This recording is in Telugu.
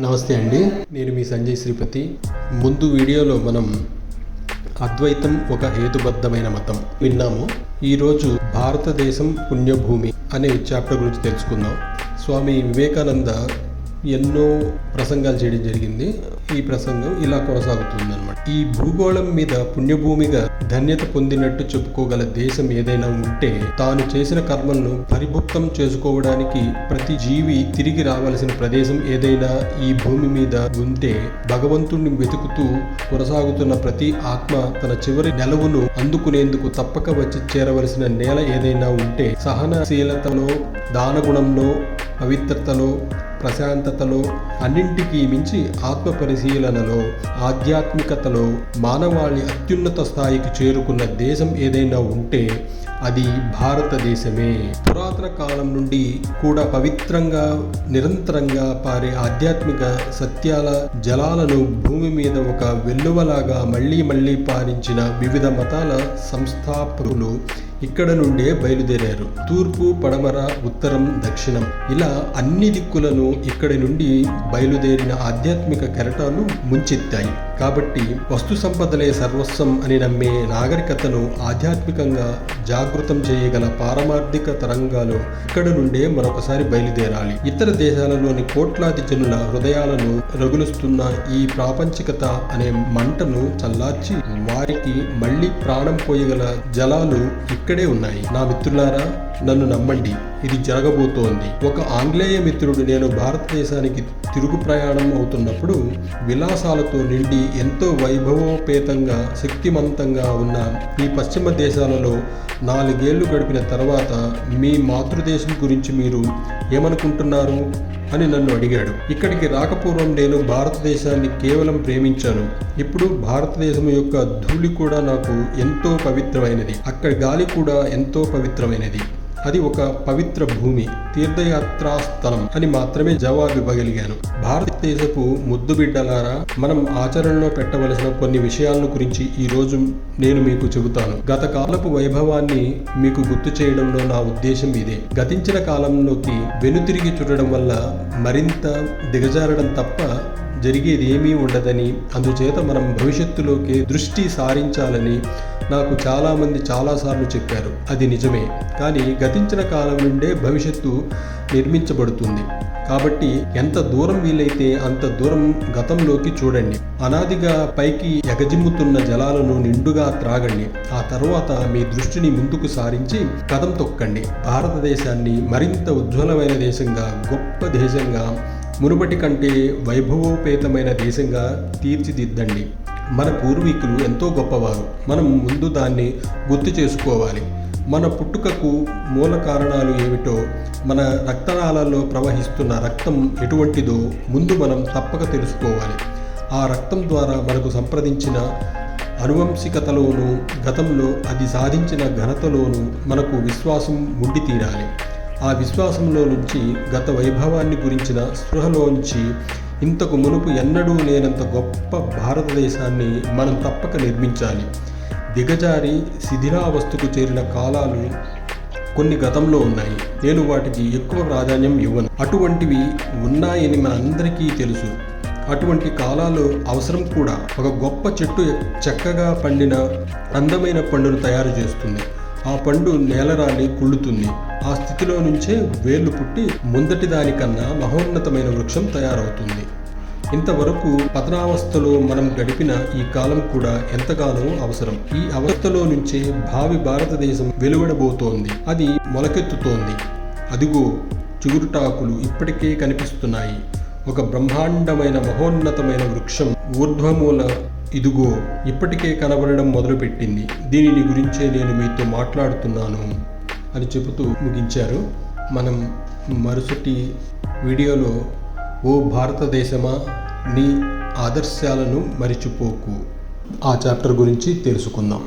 నమస్తే అండి. నేను మీ సంజయ్ శ్రీపతి. ముందు వీడియోలో మనం అద్వైతం ఒక హేతుబద్ధమైన మతం విన్నాము. ఈరోజు భారతదేశం పుణ్యభూమి అనే చాప్టర్ గురించి తెలుసుకుందాం. స్వామి వివేకానంద ఎన్నో ప్రసంగాలు చేయడం జరిగింది. ఈ ప్రసంగం ఇలా కొనసాగుతుంది అనమాట ఈ భూగోళం మీద పుణ్యభూమిగా ధన్యత పొందినట్టు చెప్పుకోగల దేశం ఏదైనా ఉంటే తాను చేసిన కర్మలను పరిభుక్తం చేసుకోవడానికి ప్రతి జీవి తిరిగి రావలసిన ప్రదేశం ఏదైనా ఈ భూమి మీద ఉంటే భగవంతుణ్ణి వెతుకుతూ కొనసాగుతున్న ప్రతి ఆత్మ తన చివరి నెలవును అందుకునేందుకు తప్పక వచ్చి చేరవలసిన నేల ఏదైనా ఉంటే సహనశీలతలో దానగుణంలో పవిత్రతలో ప్రశాంతతలో అన్నింటికీ మించి ఆత్మ పరిశీలనలో ఆధ్యాత్మికతలో మానవాళి అత్యున్నత స్థాయికి చేరుకున్న దేశం ఏదైనా ఉంటే అది భారతదేశమే. పురాతన కాలం నుండి కూడా పవిత్రంగా నిరంతరంగా పారే ఆధ్యాత్మిక సత్యాల జలాలను భూమి మీద ఒక వెల్లువలాగా మళ్ళీ మళ్ళీ పారించిన వివిధ మతాల సంస్థాపకులు ఇక్కడ నుండే బయలుదేరారు. తూర్పు పడమర ఉత్తరం దక్షిణం. ఇలా అన్ని దిక్కులను ఇక్కడి నుండి బయలుదేరిన ఆధ్యాత్మిక కెరటాలు ముంచెత్తాయి. కాబట్టి వస్తు సంపదలే సర్వస్వం అని నమ్మే నాగరికతను ఆధ్యాత్మికంగా జాగృతం చేయగల పారమార్థిక తరంగాలు ఇక్కడ నుండే మరొకసారి బయలుదేరాలి. ఇతర దేశాలలోని కోట్లాది జనుల హృదయాలను రగులుస్తున్న ఈ ప్రాపంచికత అనే మంటను చల్లార్చి వారికి మళ్ళీ ప్రాణం పోయగల జలాలు ఇక్కడే ఉన్నాయి. నా మిత్రులారా నన్ను నమ్మండి. ఇది జరగబోతోంది. ఒక ఆంగ్లేయ మిత్రుడు నేను భారతదేశానికి తిరుగు ప్రయాణం అవుతున్నప్పుడు విలాసాలతో నిండి ఎంతో వైభవోపేతంగా శక్తిమంతంగా ఉన్న ఈ పశ్చిమ దేశాలలో నాలుగేళ్ళు గడిపిన తర్వాత మీ మాతృదేశం గురించి మీరు ఏమనుకుంటున్నారు? అని నన్ను అడిగాడు. ఇక్కడికి రాకపూర్వం నేను భారతదేశాన్ని కేవలం ప్రేమించాను. ఇప్పుడు భారతదేశం యొక్క ధూళి కూడా నాకు ఎంతో పవిత్రమైనది. అక్కడ గాలి కూడా ఎంతో పవిత్రమైనది. అది ఒక పవిత్ర భూమి తీర్థయాత్రా స్థలం అని మాత్రమే జవాబు ఇవ్వగలిగాను. భారతదేశపు ముద్దుబిడ్డలారా మనం ఆచరణలో పెట్టవలసిన కొన్ని విషయాలను గురించి ఈ రోజు నేను మీకు చెబుతాను. గత కాలపు వైభవాన్ని మీకు గుర్తు చేయడంలో నా ఉద్దేశం ఇదే. గతించిన కాలంలోకి వెనుతిరిగి చూడడం వల్ల మరింత దిగజారడం తప్ప జరిగేది ఏమీ ఉండదని అందుచేత మనం భవిష్యత్తులోకి దృష్టి సారించాలని నాకు చాలామంది చాలాసార్లు చెప్పారు అది నిజమే. కానీ గతించిన కాలం నుండే భవిష్యత్తు నిర్మించబడుతుంది. కాబట్టి ఎంత దూరం వీలైతే అంత దూరం గతంలోకి చూడండి. అనాదిగా పైకి ఎగజిమ్ముతున్న జలాలను నిండుగా త్రాగండి. ఆ తర్వాత మీ దృష్టిని ముందుకు సారించి కథం తొక్కండి. భారతదేశాన్ని మరింత ఉజ్వలమైన దేశంగా గొప్ప దేశంగా మునుపటి కంటే వైభవోపేతమైన దేశంగా తీర్చిదిద్దండి. మన పూర్వీకులు ఎంతో గొప్పవారు. మనం ముందు దాన్ని గుర్తు చేసుకోవాలి. మన పుట్టుకకు మూల కారణాలు ఏమిటో మన రక్తనాళాల్లో ప్రవహిస్తున్న రక్తం ఎటువంటిదో ముందు మనం తప్పక తెలుసుకోవాలి. ఆ రక్తం ద్వారా మనకు సంప్రదించిన అనువంశికతలోనూ గతంలో అది సాధించిన ఘనతలోనూ మనకు విశ్వాసం ఉండి తీరాలి. ఆ విశ్వాసంలో నుంచి గత వైభవాన్ని గురించిన స్పృహలోంచి ఇంతకు మునుపు ఎన్నడూ లేనంత గొప్ప భారతదేశాన్ని మనం తప్పక నిర్మించాలి. దిగజారి శిథిలావస్థకు చేరిన కాలాలు కొన్ని గతంలో ఉన్నాయి. నేను వాటికి ఎక్కువ ప్రాధాన్యం ఇవ్వను. అటువంటివి ఉన్నాయని మనందరికీ తెలుసు. అటువంటి కాలాలు అవసరం కూడా. ఒక గొప్ప చెట్టు చక్కగా పండిన అందమైన పండును తయారు చేస్తుంది. ఆ పండు నేలరాలి కుళ్ళుతుంది. ఆ స్థితిలో నుంచే వేర్లు పుట్టి ముందటి దానికన్నా మహోన్నతమైన వృక్షం తయారవుతుంది. ఇంతవరకు పతనావస్థలో మనం గడిపిన ఈ కాలం కూడా ఎంతగానో అవసరం. ఈ అవస్థలో నుంచే భావి భారతదేశం వెలువడబోతోంది. అది మొలకెత్తుతోంది. అదిగో చిగురుటాకులు ఇప్పటికే కనిపిస్తున్నాయి. ఒక బ్రహ్మాండమైన మహోన్నతమైన వృక్షం ఊర్ధ్వమూల ఇదిగో ఇప్పటికే కనబడడం మొదలుపెట్టింది. దీనిని గురించే నేను మీతో మాట్లాడుతున్నాను అని చెబుతూ ముగించారు. మనం మరుసటి వీడియోలో ఓ భారతదేశమా నీ ఆదర్శాలను మరిచిపోకు. ఆ చాప్టర్ గురించి తెలుసుకుందాం.